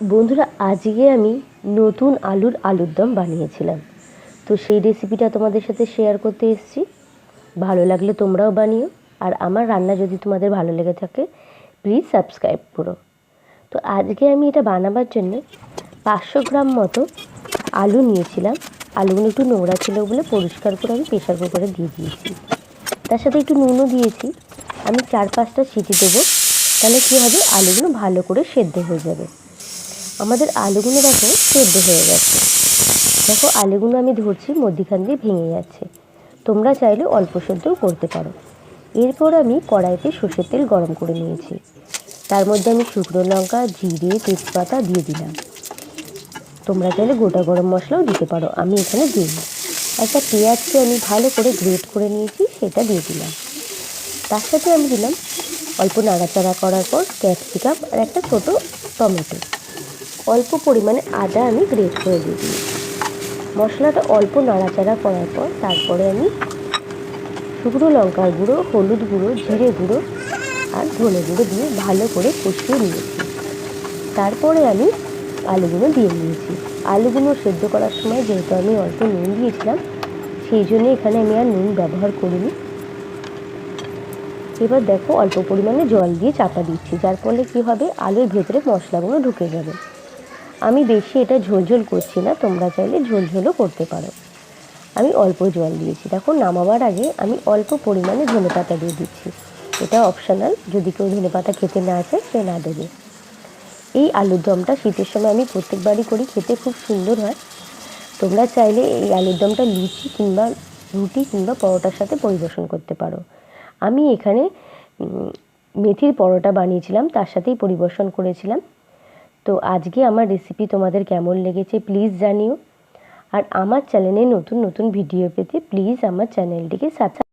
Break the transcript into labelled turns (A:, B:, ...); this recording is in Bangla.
A: বন্ধুরা, আজকে আমি নতুন আলুর আলুর দম বানিয়েছিলাম। তো সেই রেসিপিটা তোমাদের সাথে শেয়ার করতে এসেছি। ভালো লাগলে তোমরাও বানিও। আর আমার রান্না যদি তোমাদের ভালো লেগে থাকে প্লিজ সাবস্ক্রাইব করো। তো আজকে আমি এটা বানাবার জন্য পাঁচশো গ্রাম মতো আলু নিয়েছিলাম। আলুগুলো একটু নোংরা ছিল বলে পরিষ্কার করে আমি প্রেশার কুকারে দিয়ে দিয়েছি। তার সাথে একটু নুনও দিয়েছি। আমি চার পাঁচটা সিটি দেবো। তাহলে কী হবে? আলুগুলো ভালো করে সেদ্ধ হয়ে যাবে। আমাদের আলুগুলো দেখো সেদ্ধ হয়ে গেছে। দেখো আলুগুলো আমি ধরছি, মধ্যিখান দিয়ে ভেঙে যাচ্ছে। তোমরা চাইলে অল্প সেদ্ধও করতে পারো। এরপর আমি কড়াইতে সর্ষের তেল গরম করে নিয়েছি। তার মধ্যে আমি শুকনো লঙ্কা, জিরে, তেজপাতা দিয়ে দিলাম। তোমরা চাইলে গোটা গরম মশলাও দিতে পারো, আমি এখানে দিইনি একটা পেঁয়াজকে আমি ভালো করে গ্রেট করে নিয়েছি, সেটা দিয়ে দিলাম। তার সাথে আমি দিলাম অল্প নাড়াচাড়া করার পর ক্যাপসিকাম আর একটা ছোটো টমেটো। অল্প পরিমাণে আদা আমি গ্রেট করে দিয়ে দিই মশলাটা অল্প নাড়াচাড়া করার পর তারপরে আমি শুকনো লঙ্কার গুঁড়ো, হলুদ গুঁড়ো, জিরে গুঁড়ো আর ধনে গুঁড়ো দিয়ে ভালো করে কষিয়ে নিয়েছি। তারপরে আমি আলুগুলো দিয়ে নিয়েছি আলুগুলো সেদ্ধ করার সময় যেহেতু আমি অল্প নুন দিয়েছিলাম, সেই জন্য এখানে আমি আর নুন ব্যবহার করিনি। এবার দেখো অল্প পরিমাণে জল দিয়ে চাপা দিচ্ছি, যার ফলে কী হবে? আলুর ভেতরে মশলাগুলো ঢুকে যাবে। আমি বেশি এটা ঝোলঝোল করছি না, তোমরা চাইলে ঝোলঝোলও করতে পারো। আমি অল্প জল দিয়েছি। দেখো, নামাবার আগে আমি অল্প পরিমাণে ধনে পাতা দিয়ে দিচ্ছি। এটা অপশনাল যদি কেউ ধনে পাতা খেতে না চায়, সে না দেবে। এই আলুর দমটা শীতের সময় আমি প্রত্যেকবারই করি, খেতে খুব সুন্দর হয়। তোমরা চাইলে এই আলুর দমটা লুচি কিংবা রুটি কিংবা পরোটার সাথে পরিবেশন করতে পারো। আমি এখানে মেথির পরোটা বানিয়েছিলাম, তার সাথেই পরিবেশন করেছিলাম। তো আজকে আমার রেসিপি তোমাদের কেমন লেগেছে প্লিজ জানিও। আর আমার চ্যানেলে নতুন নতুন ভিডিও পেতে প্লিজ আমার চ্যানেলটিকে সাবস্ক্রাইব